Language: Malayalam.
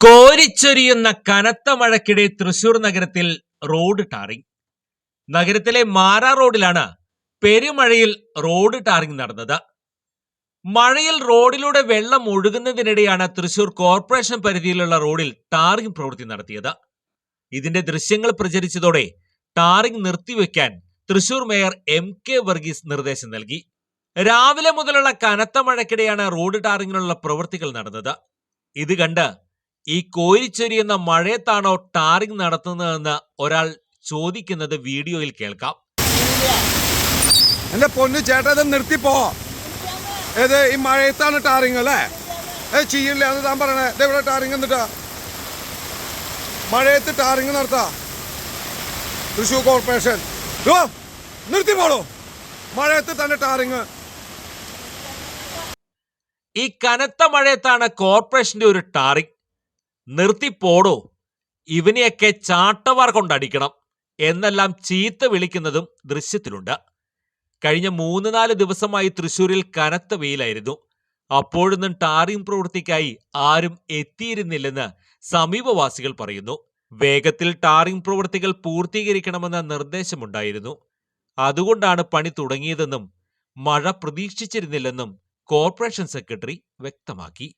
കോരിച്ചൊരിയുന്ന കനത്ത മഴക്കിടെ തൃശൂർ നഗരത്തിൽ റോഡ് ടാറിംഗ് നഗരത്തിലെ മാരാ റോഡിലാണ് പെരുമഴയിൽ റോഡ് ടാറിംഗ് നടന്നത്. മഴയിൽ റോഡിലൂടെ വെള്ളം ഒഴുകുന്നതിനിടെയാണ് തൃശൂർ കോർപ്പറേഷൻ പരിധിയിലുള്ള റോഡിൽ ടാറിംഗ് പ്രവൃത്തി നടത്തിയത്. ഇതിന്റെ ദൃശ്യങ്ങൾ പ്രചരിച്ചതോടെ tarring നിർത്തിവെക്കാൻ Thrissur mayor M K Varghese നിർദ്ദേശം നൽകി. രാവിലെ മുതലുള്ള കനത്ത മഴക്കിടെയാണ് റോഡ് ടാറിങ്ങിനുള്ള പ്രവൃത്തികൾ നടന്നത്. ഇത് കണ്ട് ഈ കോരിച്ചൊരിയുന്ന മഴയത്താണോ ടാറിംഗ് നടത്തുന്നതെന്ന് ഒരാൾ ചോദിക്കുന്നത് വീഡിയോയിൽ കേൾക്കാം. എന്റെ പൊന്നു ചേട്ടാ ഇത് നിർത്തിപ്പോ. ഏത് ഈ മഴയത്താണ് ടാറിങ് അല്ലേ? ഏ ചെയ്യില്ല എന്ന് താൻ പറയണേ. ഇവിടെ ടാറിങ് എന്നിട്ടാ. മഴയത്ത് ടാറിങ് നടത്താ. തൃശൂർ കോർപ്പറേഷൻ. ഓ നിർത്തിപ്പോളൂ. മഴയത്ത് തന്നെ ടാറിങ്. ഈ കനത്ത മഴയത്താണ് കോർപ്പറേഷന്റെ ഒരു ടാറിംഗ് നിർത്തിപ്പോടോ. ഇവനെയൊക്കെ ചാട്ടവാർ കൊണ്ടടിക്കണം എന്നെല്ലാം ചീത്ത വിളിക്കുന്നതും ദൃശ്യത്തിലുണ്ട്. കഴിഞ്ഞ മൂന്ന് നാല് ദിവസമായി തൃശൂരിൽ കനത്ത വെയിലായിരുന്നു. അപ്പോഴൊന്നും ടാറിംഗ് പ്രവൃത്തിക്കായി ആരും എത്തിയിരുന്നില്ലെന്ന് സമീപവാസികൾ പറയുന്നു. വേഗത്തിൽ ടാറിംഗ് പ്രവൃത്തികൾ പൂർത്തീകരിക്കണമെന്ന നിർദ്ദേശമുണ്ടായിരുന്നു. അതുകൊണ്ടാണ് പണി തുടങ്ങിയതെന്നും മഴ പ്രതീക്ഷിച്ചിരുന്നില്ലെന്നും കോർപ്പറേഷൻ സെക്രട്ടറി വ്യക്തമാക്കി.